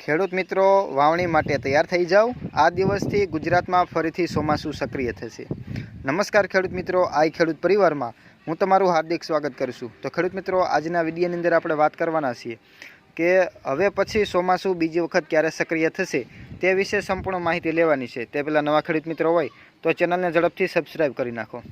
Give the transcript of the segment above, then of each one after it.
ખેડૂત મિત્રો, વાવણી માટે તૈયાર થઈ જાઓ. આ દિવસથી ગુજરાતમાં ફરીથી ચોમાસું સક્રિય થશે. નમસ્કાર ખેડૂત મિત્રો, આઈ ખેડૂત પરિવારમાં. હું તમારું હાર્દિક સ્વાગત કરું છું. તો ખેડૂત મિત્રો, આજના વિડીયોની અંદર આપણે વાત કરવાના છીએ કે હવે પછી ચોમાસું બીજી વખત ક્યારે સક્રિય થશે તે વિશે સંપૂર્ણ માહિતી લેવાની છે. તે પહેલાં નવા ખેડૂત મિત્રો હોય તો ચેનલને ઝડપથી સબસ્ક્રાઈબ કરી નાખો.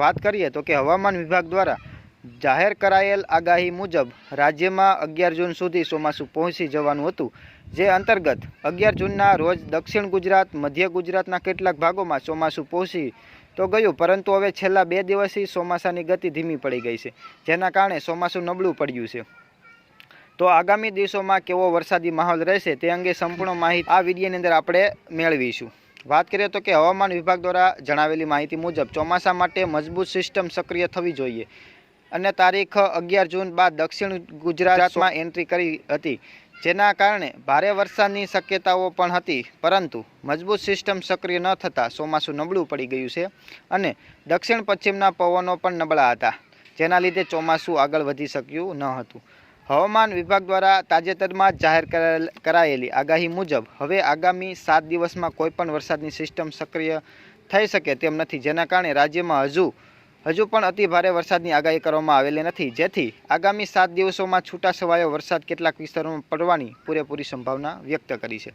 વાત કરીએ તો કે હવામાન વિભાગ દ્વારા જાહેર કરાયેલ આગાહી મુજબ રાજ્યમાં અગિયાર જૂન સુધી ચોમાસું પહોંચી જવાનું હતું, જે અંતર્ગત અગિયાર જૂનના રોજ દક્ષિણ ગુજરાત, મધ્ય ગુજરાતના કેટલાક ભાગોમાં ચોમાસું પહોંચી તો ગયું, પરંતુ હવે છેલ્લા બે દિવસથી ચોમાસાની ગતિ ધીમી પડી ગઈ છે, જેના કારણે ચોમાસું નબળું પડ્યું છે. તો આગામી દિવસોમાં કેવો વરસાદી માહોલ રહેશે તે અંગે સંપૂર્ણ માહિતી આ વિડીયોની અંદર આપણે મેળવીશું. વાત કરીએ તો કે હવામાન વિભાગ દ્વારા જણાવેલી માહિતી મુજબ ચોમાસા માટે મજબૂત સિસ્ટમ સક્રિય થવી જોઈએ. અને તારીખ અગિયાર જૂન બાદ દક્ષિણ ગુજરાતમાં એન્ટ્રી કરી હતી. જેના કારણે ભારે વરસાદની શક્યતાઓ પણ હતી પરંતુ મજબૂત સિસ્ટમ સક્રિય ન થતાં ચોમાસું નબળું પડી ગયું છે અને દક્ષિણ પશ્ચિમના પવનો પણ નબળા હતા જેના લીધે ચોમાસું આગળ વધી શક્યું ન હતું. હવામાન વિભાગ દ્વારા તાજેતરમાં જાહેર કરાયેલ- કરાયેલી આગાહી મુજબ હવે આગામી સાત દિવસમાં કોઈપણ વરસાદની સિસ્ટમ સક્રિય થઈ શકે તેમ નથી. જેના કારણે રાજ્યમાં હજુ હજુ પણ અતિ ભારે વરસાદની આગાહી કરવામાં આવેલી નથી. જેથી આગામી સાત દિવસોમાં છૂટાછવાયો વરસાદ કેટલાક વિસ્તારોમાં પડવાની પૂરેપૂરી સંભાવના વ્યક્ત કરી છે.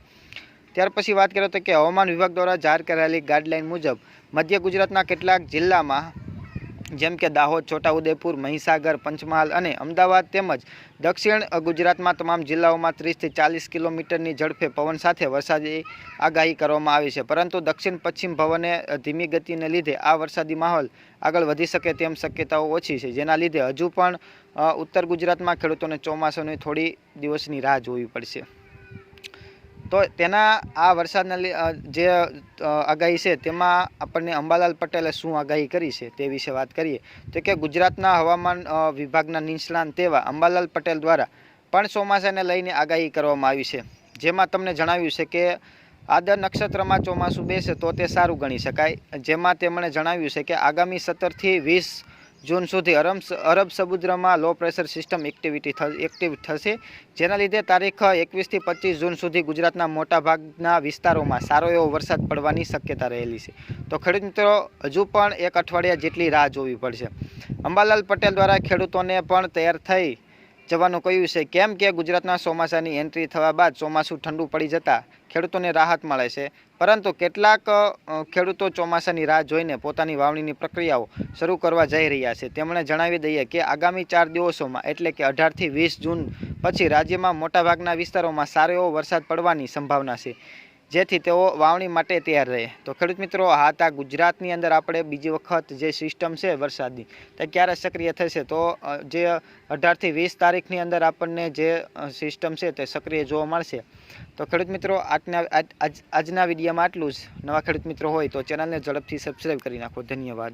ત્યાર પછી વાત કરીએ તો કે હવામાન વિભાગ દ્વારા જાહેર કરાયેલી ગાઈડલાઇન મુજબ મધ્ય ગુજરાતના કેટલાક જિલ્લામાં જેમ કે દાહોદ, છોટાઉદેપુર, મહીસાગર, પંચમહાલ અને અમદાવાદ તેમજ દક્ષિણ ગુજરાતમાં તમામ જિલ્લાઓમાં ત્રીસથી ચાલીસ કિલોમીટરની ઝડપે પવન સાથે વરસાદી આગાહી કરવામાં આવી છે. પરંતુ દક્ષિણ પશ્ચિમ પવને ધીમી ગતિને લીધે આ વરસાદી માહોલ આગળ વધી શકે તેમ શક્યતાઓ ઓછી છે. જેના લીધે હજુ પણ ઉત્તર ગુજરાતમાં ખેડૂતોને ચોમાસાની થોડી દિવસની રાહ જોવી પડશે. તો તેના આ વરસાદના જે આગાહી છે તેમાં આપણને અંબાલાલ પટેલે શું આગાહી કરી છે તે વિશે વાત કરીએ. તો કે ગુજરાતના હવામાન વિભાગના નિષ્ણાંત તેવા અંબાલાલ પટેલ દ્વારા પણ ચોમાસાને લઈને આગાહી કરવામાં આવી છે. જેમાં તમને જણાવ્યું છે કે આદર નક્ષત્રમાં ચોમાસું બેસે તો તે સારું ગણી શકાય. જેમાં તેમણે જણાવ્યું છે કે આગામી સત્તરથી વીસ જૂન સુધી અરબ અરબ સમુદ્રમાં low pressure system activity active થશે. જેના લીધે તારીખ એકવીસથી પચીસ જૂન સુધી ગુજરાતના મોટાભાગના વિસ્તારોમાં સારો એવો વરસાદ પડવાની શક્યતા રહેલી છે. તો ખેડૂત મિત્રો, હજુ પણ એક અઠવાડિયા જેટલી રાહ જોવી પડશે. અંબાલાલ પટેલ દ્વારા ખેડૂતોને પણ તૈયાર થઈ જવાનું કહ્યું છે, કેમ કે ગુજરાતના ચોમાસાની એન્ટ્રી થવા બાદ ચોમાસું ઠંડુ પડી જતાં ખેડૂતોને રાહત મળે છે. પરંતુ કેટલાક ખેડૂતો ચોમાસાની રાહ જોઈને પોતાની વાવણીની પ્રક્રિયાઓ શરૂ કરવા જઈ રહ્યા છે. તેમણે જણાવી દઈએ કે આગામી ચાર દિવસોમાં, એટલે કે અઢારથી વીસ જૂન પછી રાજ્યમાં મોટાભાગના વિસ્તારોમાં સારો એવો વરસાદ પડવાની સંભાવના છે. જેથી તેઓ વાવણી માટે તૈયાર રહે. તો ખેડૂત મિત્રો હાથ આ ગુજરાતની અંદર આપણે બીજી વખત જે સિસ્ટમ છે વરસાદની, તે ક્યારે સક્રિય થશે? તો જે અઢારથી વીસ તારીખની અંદર આપણને જે સિસ્ટમ છે તે સક્રિય જોવા મળશે. તો ખેડૂત મિત્રો, આજના, આજ- આજ- આજના વિડીયોમાં આટલું જ. નવા ખેડૂત મિત્રો હોય તો ચેનલને ઝડપથી સબસ્ક્રાઈબ કરી નાખો. ધન્યવાદ.